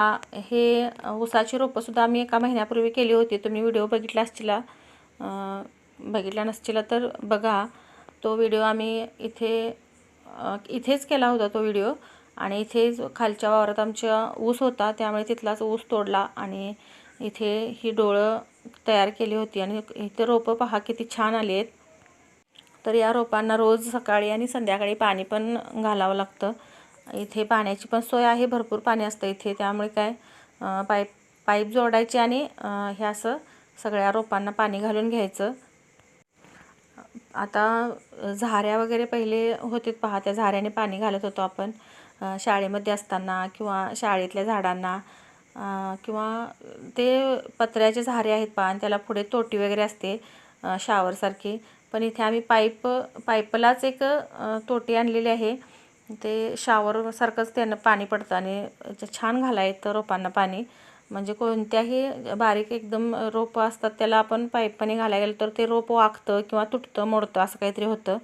हे ऊसाची रोपंसुद्धा आम्ही एका महिन्यापूर्वी केली होती. तुम्ही व्हिडिओ बघितला असतील बघितला नसतील तर बघा. तो व्हिडिओ आम्ही इथे इथेच केला होता तो व्हिडिओ. आणि इथेच खालच्या वावरात आमच्या ऊस होता त्यामुळे तिथलाच ऊस तोडला आणि इथे ही डोळं तयार केली होती. आणि इथे रोपं पहा किती छान आली आहेत. तर या रोपांना रोज सकाळी आणि संध्याकाळी पाणी पण घालावं लागतं. इथे पाण्याची पण सोय आहे भरपूर पाणी असतं इथे. त्यामुळे काय पाईप पाईप जोडायचे आणि हे असं सगळ्या रोपांना पाणी घालून घ्यायचं. आता झाऱ्या वगैरे पहिले होते पहा त्या झाऱ्याने पाणी घालत होतो आपण. शाळेमध्ये असताना किंवा शाळेतल्या झाडांना किंवा ते पत्र्याचे झारे आहेत पहा आणि त्याला पुढे तोटी वगैरे असते शावरसारखी पण इथे आम्ही पाईप पाईपलाच एक तोटी आणलेली आहे. ते शावरसारखंच त्यानं पाणी पडतं आणि छान घालायचं रोपांना पाणी. म्हणजे कोणत्याही बारीक एकदम रोपं असतात त्याला आपण पाईपाने घालायला गेलं तर ते रोप वाकतं किंवा तुटतं मोडतं असं काहीतरी होतं.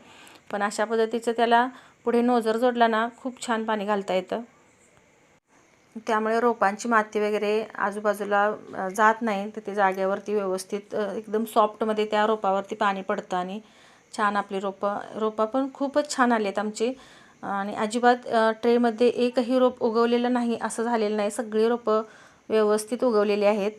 पण अशा पद्धतीचं त्याला पुढे नोजर जोडला ना खूप छान पाणी घालता येतं. त्यामुळे रोपांची माती वगैरे आजूबाजूला जात नाही. तर ते जागेवरती व्यवस्थित एकदम सॉफ्टमध्ये त्या रोपावरती पाणी पडतं आणि छान आपली रोपं रोपं पण खूपच छान आली आहेत आमची. आणि अजिबात ट्रेमध्ये एकही रोप उगवलेलं नाही असं झालेलं नाही. सगळी रोपं व्यवस्थित उगवलेली आहेत.